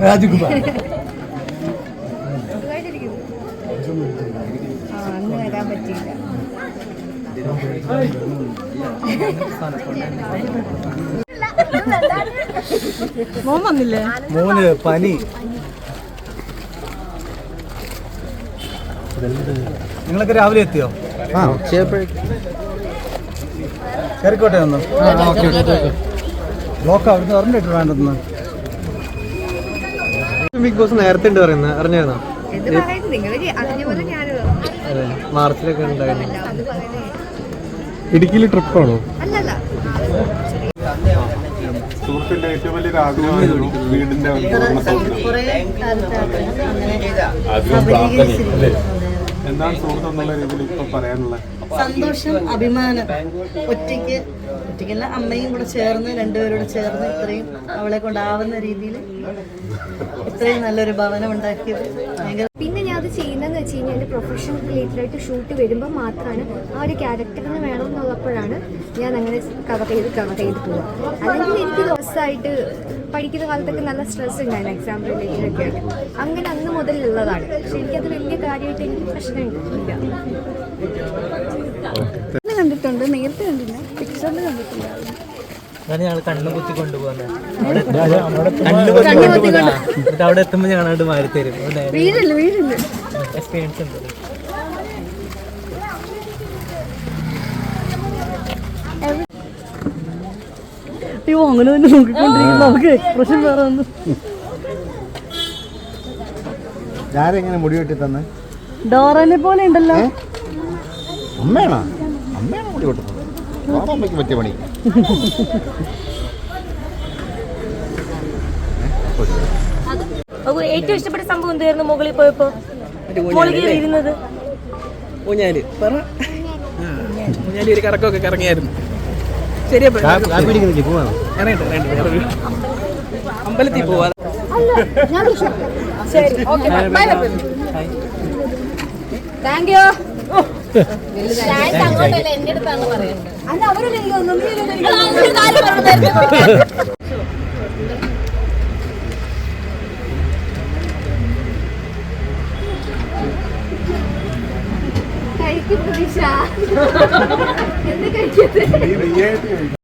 രാജകുമാർ അന്ന് വരാൻ പറ്റില്ല മോൻ വന്നില്ലേ മോന് പനി. നിങ്ങളൊക്കെ രാവിലെ എത്തിയോ? ആ കയറിക്കോട്ടെ ഒന്ന്. ബ്ലോക്ക് അവിടുന്ന് പറഞ്ഞിട്ട് വേണ്ടെന്ന് ബിഗ് ബോസ് നേരത്തെ ഉണ്ട് പറയുന്നത്. അറിഞ്ഞായിരുന്നോ? അതെ മാർച്ചിലൊക്കെ ഉണ്ടായിരുന്നു. ഇടുക്കിയിൽ ട്രിപ്പാണോ? അല്ലല്ല. സുഹൃത്തിന്റെ ഏറ്റവും വലിയൊരു ആഗ്രഹമായിരുന്നു വീടിന്റെ എന്താണ് സുഹൃത്ത് എന്നുള്ള രീതിയിൽ ഇപ്പൊ പറയാനുള്ളത്? സന്തോഷം അഭിമാനം. ഒറ്റയ്ക്ക് ഒറ്റയ്ക്കല്ല അമ്മയും കൂടെ ചേർന്ന് രണ്ടുപേരോട് ചേർന്ന് ഇത്രയും അവളെ കൊണ്ടാവുന്ന രീതിയിൽ ഇത്രയും നല്ലൊരു ഭവനം ഉണ്ടാക്കിയത്. ഭയങ്കര വെച്ച് കഴിഞ്ഞാൽ എന്റെ പ്രൊഫഷൻ റിലേറ്റഡ് ആയിട്ട് ഷൂട്ട് വരുമ്പോൾ മാത്രമാണ് ആ ഒരു ക്യാരക്ടറിന് വേണമെന്നുള്ളപ്പോഴാണ് ഞാൻ അങ്ങനെ കവർ ചെയ്ത് കവർ ചെയ്ത് പോകുക അല്ലെങ്കിൽ എനിക്ക് ദിവസമായിട്ട് പഠിക്കുന്ന കാലത്തൊക്കെ നല്ല സ്ട്രെസ് ഉണ്ടായിരുന്നു എക്സാം റിലേറ്റഡ് ഒക്കെ ആയിട്ട്. അങ്ങനെ അന്ന് മുതലുള്ളതാണ്. പക്ഷെ എനിക്കത് വലിയ കാര്യമായിട്ട് എനിക്ക് പ്രശ്നമില്ല. കണ്ടിട്ടുണ്ട് നേരത്തെ കണ്ടില്ല പിക്ചറിൽ ഞങ്ങൾ കണ്ണു കുത്തി കൊണ്ടുപോകുന്നത് കണ്ണു കുത്തി കൊണ്ടുപോകുന്ന അവിടെ എത്തുമ്പോൾ ഞങ്ങളായിട്ട് മാറി തരും. വീടില്ല വീടില്ല? എക്സ്പീരിയൻസ് ഉണ്ട്. അയ്യോ അങ്ങനെ തന്നെ നോക്കിക്കൊണ്ടിരിക്കുന്നു. നമുക്ക് എക്സ്പ്രഷൻ വേറെ ഒന്നും. ഞാനെങ്ങനെ മുടി വെട്ടി തന്നെ? ഡോറനെ പോലെ ഉണ്ടല്ലോ. അമ്മയാണോ? അമ്മയാണോ മുടി വെട്ടുന്നത് അമ്മയ്ക്ക് പറ്റിയ പണി. ഏറ്റവും ഇഷ്ടപ്പെട്ട സംഭവം എന്തായിരുന്നു മുകളിൽ പോയപ്പോ? ഇരുന്നത് ഊഞ്ഞാൽ പറ. ഊഞ്ഞാലി ഒരു കറക്കമൊക്കെ കറങ്ങിയായിരുന്നു. അമ്പലത്തിൽ പോവാ. ശരി okay bye bye thank you അങ്ങോട്ടല്ല എന്റെ അടുത്താണ് പറയുന്നത്. അല്ല അവരല്ലോ കഴിക്കും പ്രതീക്ഷ എന്താ നീയായിട്ട്